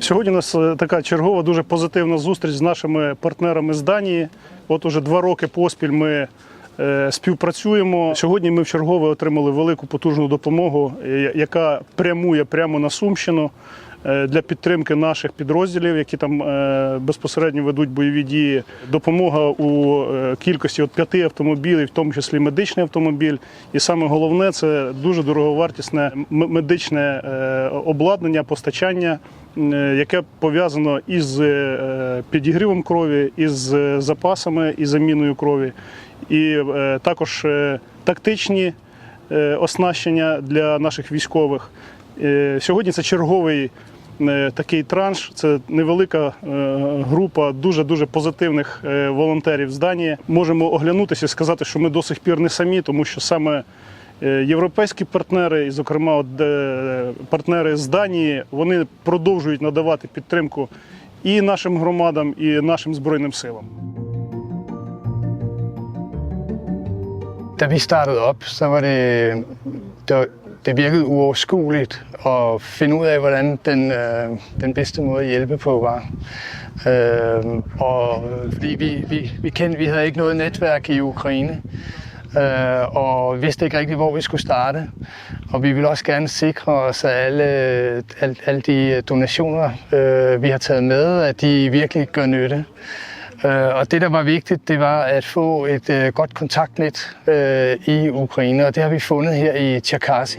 Сьогодні у нас е, така чергова дуже позитивна зустріч з нашими партнерами з Данії. От уже два роки поспіль ми співпрацюємо. Сьогодні ми в чергове отримали велику потужну допомогу, е, яка прямує прямо на Сумщину е, для підтримки наших підрозділів, які там е, безпосередньо ведуть бойові дії. Допомога у е, кількості от п'яти автомобілів, в тому числі медичний автомобіль. І саме головне це дуже дороговартісне медичне е, обладнання, постачання, е, яке пов'язано із е, підігрівом крові, із е, запасами і заміною крові, і е, також е, тактичні е, оснащення для наших військових. Сьогодні це черговий такий транш. Це невелика група дуже дуже позитивних волонтерів з Данії. Можемо оглянутися і сказати, що ми до сих пір не самі, тому що саме європейські партнери, і, зокрема, партнери з Данії, вони продовжують надавати підтримку і нашим громадам, і нашим збройним силам. Da vi startede op, så var det, det, var, det virkede uoverskueligt at finde ud af, hvordan den, øh, den bedste måde at hjælpe på var. Øh, og øh, fordi vi, vi, vi, kendte, vi havde ikke noget netværk i Ukraine, øh, og vidste ikke rigtig, hvor vi skulle starte. Og vi ville også gerne sikre os, at alle, alle, alle de donationer, øh, vi har taget med, at de virkelig gør nytte. Øh, Og det, der var vigtigt, det var at få et øh, godt kontaktnet øh, i Ukraine, og det har vi fundet her i Tjerkasy.